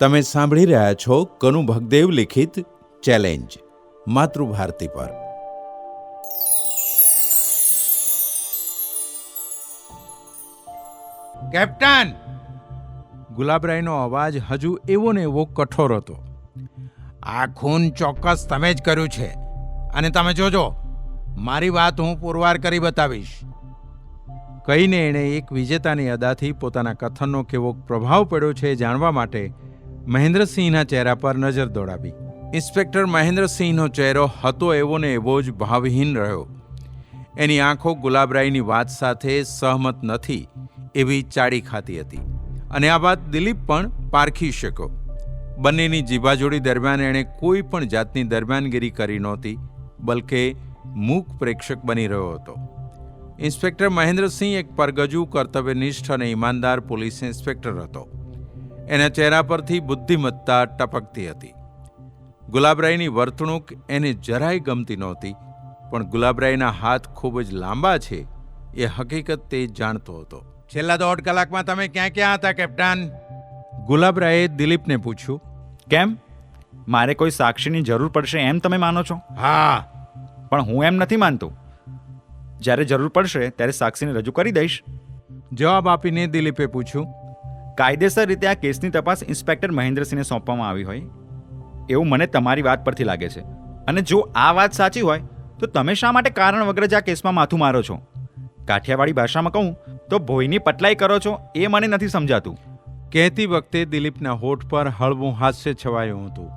તમે સાંભળી રહ્યા છો કનુ ભગદેવ લિખિત ચેલેન્જ, માતૃભારતી પર. કેપ્ટન! ગુલાબરાયનો અવાજ હજુ એવો ને એવો કઠોર હતો. આ ખૂન ચોક્કસ તમે જ કર્યું છે. અને તમે જોજો, મારી વાત હું પુરવાર કરી બતાવીશ. કહીને એણે એક વિજેતાની અદાથી પોતાના કથનનો કેવો પ્રભાવ પડ્યો છે જાણવા માટે મહેન્દ્રસિંહના ચહેરા પર નજર દોડાવી. ઇન્સ્પેક્ટર મહેન્દ્રસિંહનો ચહેરો હતો એવો ને એવો જ ભાવહીન રહ્યો. એની આંખો ગુલાબરાયની વાત સાથે સહમત નથી એવી ચાડી ખાતી હતી. અને આ વાત દિલીપ પણ પારખી શક્યો. બંનેની જીભાજોડી દરમિયાન એણે કોઈ પણ જાતની દરમિયાનગીરી કરી નહોતી, બલકે મૂક પ્રેક્ષક બની રહ્યો હતો. ઇન્સ્પેક્ટર મહેન્દ્રસિંહ એક પરગજુ, કર્તવ્યનિષ્ઠ અને ઈમાનદાર પોલીસ ઇન્સ્પેક્ટર હતો. એના ચહેરા પરથી બુદ્ધિમત્તા ટપકતી હતી. ગુલાબરાયની વર્તણૂક એને જરાય ગમતી નહોતી પણ ગુલાબરાયના હાથ ખૂબ જ લાંબા છે એ હકીકત તે જાણતો હતો. છેલ્લા દોઢ કલાકમાં તમે ક્યાં ક્યાં હતા કેપ્ટન? ગુલાબરાયે દિલીપને પૂછ્યું કેમ? મારે કોઈ સાક્ષીની જરૂર પડશે એમ તમે માનો છો? હા. પણ હું એમ નથી માનતો. જ્યારે જરૂર પડશે ત્યારે સાક્ષીને રજૂ કરી દઈશ. જવાબ આપીને દિલીપે પૂછ્યું કાયદેસર રીતે આ કેસની તપાસ ઇન્સ્પેક્ટર મહેન્દ્રસિંહને સોંપવામાં આવી હોય, એવું મને તમારી વાત પરથી લાગે છે. અને જો આ વાત સાચી હોય, તો તમે શા માટે કારણ વગર જ આ કેસમાં માથું મારો છો? કાઠિયાવાડી ભાષામાં કહું, તો ભોયની પટલાઈ કરો છો, એ મને નથી સમજાતું. કહેતી વખતે દિલીપના હોઠ પર હળવું હાસ્ય છવાયું હતું.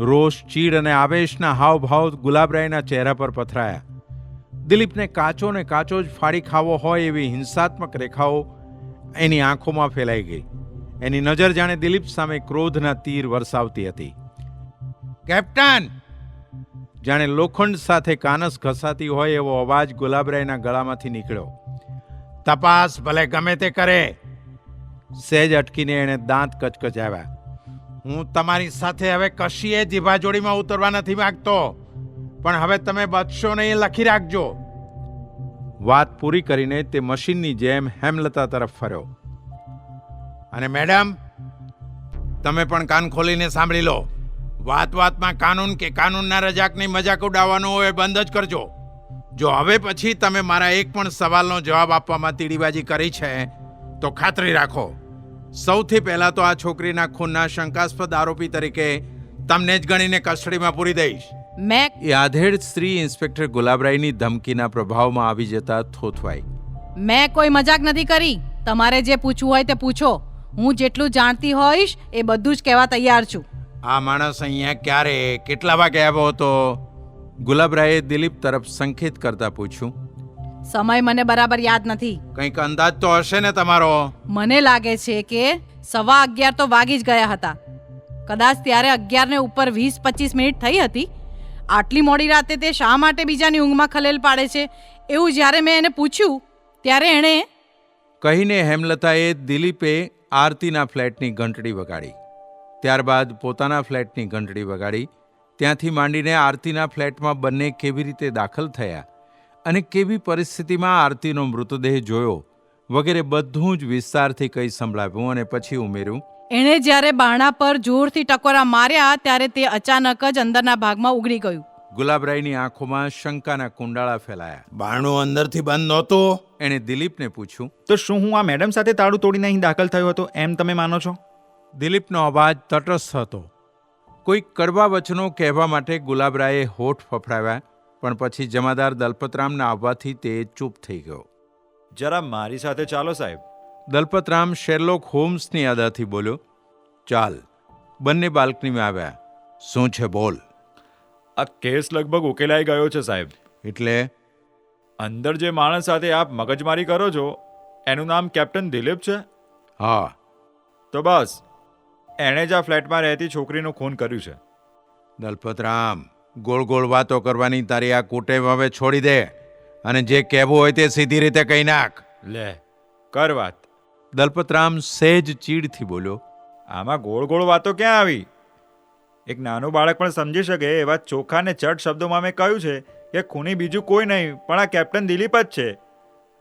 રોષ, ચીડ અને આવેશના હાવભાવ ગુલાબરાયના ચહેરા પર પથરાયા. દિલીપને કાચો ને કાચો જ ફાડી ખાવો હોય એવી હિંસાત્મક રેખાઓ એની આંખોમાં ફેલાઈ ગઈ. એની નજર જાણે દિલીપ સામે ક્રોધના તીર વરસાવતી હતી. કેપ્ટન! જાણે લોખંડ સાથે કાનસ ઘસાતી હોય એવો અવાજ ગુલાબરાયના ગળામાંથી નીકળ્યો. તપાસ ભલે ગમે તે કરે. સહેજ અટકીને એણે દાંત કચકચાવ્યા. હું તમારી સાથે હવે કશીએ જીભાજોડીમાં ઉતરવા નથી માંગતો. પણ હવે તમે બચશો નહીં લખી રાખજો. વાત પૂરી કરીને તે મશીનની જેમ હેમલતા તરફ ફર્યો. અને મેડમ, તમે પણ કાન ખોલીને સાંભળી લો. વાત વાતમાં કાનૂન કે કાનૂનના રજાકની મજાક ઉડાવવાનો હોય બંધ જ કરજો. જો હવે પછી તમે મારા એક પણ સવાલનો જવાબ આપવામાં તીડીબાજી કરી છે, તો ખાતરી રાખો. સૌથી પહેલા તો આ છોકરીના ખૂનના શંકાસ્પદ આરોપી તરીકે તમને જ ગણીને કસ્ટડીમાં પૂરી દઈશ. મેં યાધેડ સ્ત્રી ઇન્સ્પેક્ટર ગુલાબરાયની ધમકીના પ્રભાવમાં આવી જતા થોથવાઈ. મેં કોઈ મજાક નથી કરી. તમારે જે પૂછવું હોય તે પૂછો. હું જેટલું જાણતી હોઈશ એ બધું જ કહેવા તૈયાર છું. આ માણસ અહીંયા ક્યારે કેટલા વાગે આવ્યો હતો? ગુલાબરાયે દિલીપ તરફ સંકેત કરતા પૂછ્યું. સમય મને બરાબર યાદ નથી. કંઈક અંદાજ તો હશે ને તમારો? મને લાગે છે કે સવા અગિયાર તો વાગી જ ગયા હતા. કદાચ ત્યારે અગિયાર ને ઉપર વીસ પચીસ મિનિટ થઈ હતી. આટલી મોડી રાતે તે શા માટે બીજાની ઊંઘમાં ખલેલ પાડે છે? એવું જ્યારે મેં એને પૂછ્યું, ત્યારે એણે કહીને હેમલતાએ દિલીપે આરતીના ફ્લેટની ઘંટડી વગાડી. ત્યારબાદ પોતાના ફ્લેટની ઘંટડી વગાડી. ત્યાંથી માંડીને આરતીના ફ્લેટમાં બંને કેવી રીતે દાખલ થયા અને કેવી પરિસ્થિતિમાં આરતીનો મૃતદેહ જોયો વગેરે બધું જ વિસ્તારથી કંઈ સંભળાવ્યું અને પછી ઉમેર્યું એણે જ્યારે બાણા પર જોરથી ટકોરા માર્યા ત્યારે તે અચાનક જ અંદરના ભાગમાં ઉગડી ગયું. ગુલાબરાયની આંખોમાં શંકાના કુંડાળા ફેલાયા. બાણો અંદરથી બંધ નહોતો. એણે દિલીપને પૂછ્યું તો શું હું આ મેડમ સાથે તાળું તોડીને અહીં દાખલ થયો હતો એમ તમે માનો છો? દિલીપનો અવાજ તટસ્થ હતો. કોઈક કડવા વચનો કહેવા માટે ગુલાબરાયે હોઠ ફફડાવ્યા પણ પછી જમાદાર દલપતરામના આવવાથી તે ચૂપ થઈ ગયો. જરા મારી સાથે ચાલો સાહેબ. દલપતરામ શેરલોક હોમ્સની અદાથી બોલ્યો ચાલ બંને બાલ્કનીમાં આવ્યા. શું છે બોલ. આ કેસ લગભગ ઉકેલાઈ ગયો છે સાહેબ. એટલે? અંદર જે માણસ સાથે આપ મગજમારી કરો છો એનું નામ કેપ્ટન દિલીપ છે? હા. તો બસ એણે જ આ ફ્લેટમાં રહેતી છોકરીનું ખૂન કર્યું છે. દલપતરામ ગોળ ગોળ વાતો કરવાની તારી આ કુટેવ હવે છોડી દે. અને જે કહેવું હોય તે સીધી રીતે કહી નાખ. લે કર વાત. દલપતરામ સહેજ ચીડથી બોલ્યો આમાં ગોળ ગોળ વાતો ક્યાં આવી? એક નાનું બાળક પણ સમજી શકે એવા ચોખ્ખા ને ચટ શબ્દોમાં મેં કહ્યું છે કે ખૂની બીજું કોઈ નહીં પણ આ કેપ્ટન દિલીપ જ છે.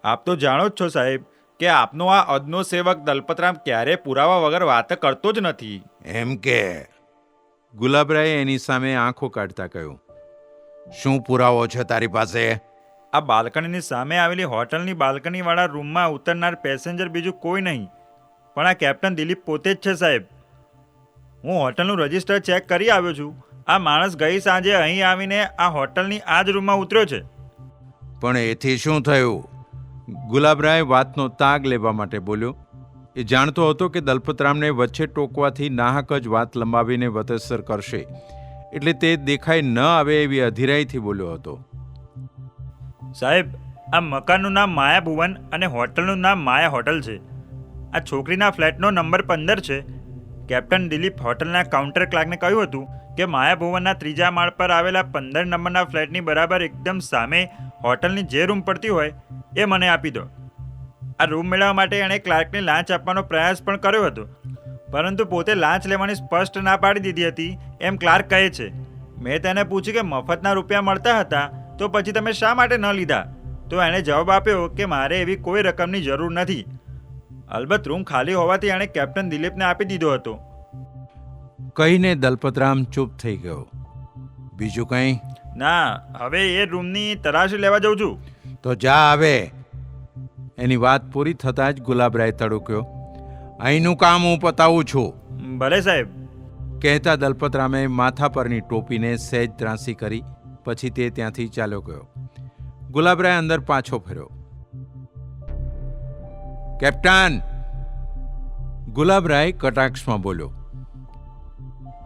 આપ તો જાણો જ છો સાહેબ કે આપનો આ અદનો સેવક દલપતરામ ક્યારે પુરાવા વગર વાત કરતો જ નથી. એમ કે? ગુલાબરાય એની સામે આંખો કાઢતા કહ્યું શું પુરાવો છે તારી પાસે? આ બાલ્કનીની સામે આવેલી હોટલની બાલ્કનીવાળા રૂમમાં ઉતરનાર પેસેન્જર બીજું કોઈ નહીં. પણ આ કેપ્ટન દિલીપ પોતે જ છે, સાહેબ. હું હોટલનું રજિસ્ટર ચેક કરી આવ્યો છું. આ માણસ ગઈ સાંજે અહીં આવીને આ હોટલની આ જ રૂમમાં ઉતર્યો છે. પણ એથી શું થયું? ગુલાબરાય વાતનો તાગ લેવા માટે બોલ્યો. એ જાણતો હતો કે દલપતરામને વચ્ચે ટોકવાથી નાહક જ વાત લંબાવીને વતસર કરશે. એટલે તે દેખાઈ ન આવે એવી અધિરાઈથી બોલ્યો હતો. સાહેબ, આ મકાનનું નામ માયા ભુવન અને હોટલનું નામ માયા હોટલ છે. આ છોકરીના ફ્લેટનો નંબર પંદર છે. કેપ્ટન દિલીપ હોટલના કાઉન્ટર ક્લાર્કને કહ્યું હતું કે માયા ભુવનના ત્રીજા માળ પર આવેલા પંદર નંબરના ફ્લેટની બરાબર એકદમ સામે હોટલની જે રૂમ પડતી હોય એ મને આપી દો. આ રૂમ મેળવવા માટે એણે ક્લાર્કને લાંચ આપવાનો પ્રયાસ પણ કર્યો હતો. પરંતુ પોતે લાંચ લેવાની સ્પષ્ટ ના પાડી દીધી હતી, એમ ક્લાર્ક કહે છે. મેં તેને પૂછ્યું કે મફતના રૂપિયા મળતા હતા? તો પછી તમે શા માટે ન લીધા? તો એણે જવાબ આપ્યો કે મારે એવી કોઈ રકમની જરૂર નથી. અલબત્ત રૂમ ખાલી હોવાથી એણે કેપ્ટન દિલીપને આપી દીધો હતો. કહીને દલપતરામ ચૂપ થઈ ગયો. બીજું કંઈ? ના હવે એ રૂમની તરાશી લેવા જઉં છું. તો જા આવે એની વાત પૂરી થતાં જ ગુલાબરાય તડુક્યો. અહીંનું કામ હું પતાવું છું. ભલે સાહેબ. કહેતા દલપતરામે માથા પરની ટોપીને સહેજ ત્રાંસી કરી. પછી તે ત્યાંથી ચાલ્યો ગયો. ગુલાબરાય અંદર પાછો ફર્યો. કેપ્ટન! ગુલાબરાય કટાક્ષમાં બોલ્યો.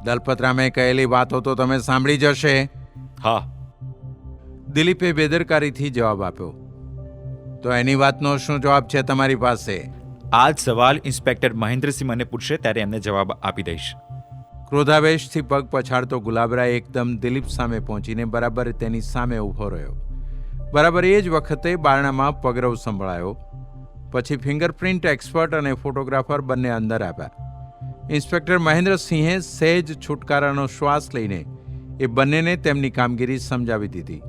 દલપતરામે કહેલી વાતો તો તમે સાંભળી જશે. હા. દિલીપે બેદરકારીથી જવાબ આપ્યો. તો એની વાતનો શું જવાબ છે તમારી પાસે? આ જ સવાલ ઇન્સ્પેક્ટર મહેન્દ્રસિંહ મને પૂછશે ત્યારે એમને જવાબ આપી દઈશ. ક્રોધાવેશથી પગ પછાડતો ગુલાબરાય એકદમ દિલીપ સામે પહોંચીને બરાબર તેની સામે ઊભો રહ્યો. બરાબર એ જ વખતે બારણામાં પગરવ સંભળાયો. પછી ફિંગરપ્રિન્ટ એક્સપર્ટ અને ફોટોગ્રાફર બંને અંદર આવ્યા. ઇન્સ્પેક્ટર મહેન્દ્રસિંહે સહેજ છુટકારાનો શ્વાસ લઈને એ બંનેને તેમની કામગીરી સમજાવી દીધી.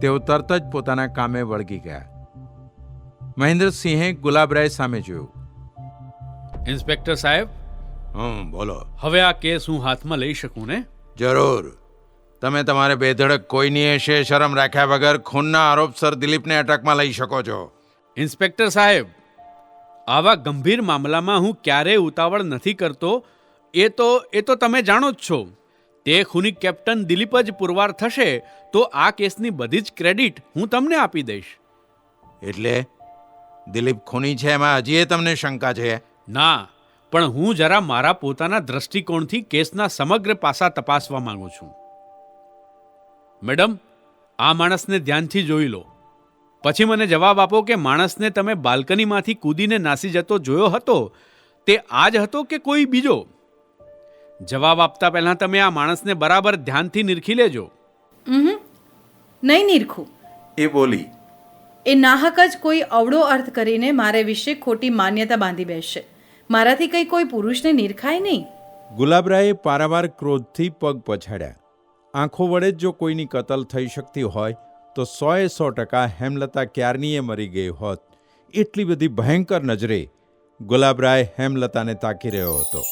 તેઓ તરત જ પોતાના કામે વળગી ગયા. મહેન્દ્રસિંહે ગુલાબરાય સામે જોયું. ઇન્સ્પેક્ટર સાહેબ હમ બોલો. હવે આ કેસ હું હાથમાં લઈ શકું ને? જરૂર. તમે તમારે બેધડક કોઈની હશે શરમ રાખ્યા વગર ખૂનના આરોપસર દિલીપને અટકમાં લઈ શકો છો. ઇન્સ્પેક્ટર સાહેબ આવા ગંભીર મામલામાં હું ક્યારેય ઉતાવળ નથી કરતો. એ તો એ તો તમે જાણો જ છો. તે ખૂની કેપ્ટન દિલીપ જ પુરવાર થશે તો આ કેસની બધી જ ક્રેડિટ હું તમને આપી દઈશ. એટલે દિલીપ ખૂની છે એમાં હજી તમને શંકા છે? ના પણ હું જરા મારા પોતાના દ્રષ્ટિકોણથી કેસના સમગ્ર પાસા તપાસવા માંગુ છું. મેડમ આ માણસને ધ્યાનથી જોઈ લો. પછી મને જવાબ આપો કે માણસને તમે બાલ્કનીમાંથી કૂદીને નાસી જતો જોયો હતો તે આ જ હતો કે કોઈ બીજો? જવાબ આપતા પહેલા તમે આ માણસને બરાબર ધ્યાનથી નિરખી લેજો. નહીં નીરખું. એ બોલી. એ નાહક જ કોઈ અવળો અર્થ કરીને મારે વિશે ખોટી માન્યતા બાંધી બેસશે મારાથી કંઈ કોઈ પુરુષને નિરખાય નહીં? ગુલાબરાયે પારાવાર ક્રોધથી પગ પછાડ્યા. આંખો વડે જ જો કોઈની કતલ થઈ શકતી હોય, તો સોએ સો ટકા હેમલતા ક્યારનીએ મરી ગઈ હોત? એટલી બધી ભયંકર નજરે ગુલાબરાય હેમલતાને તાકી રહ્યો હતો.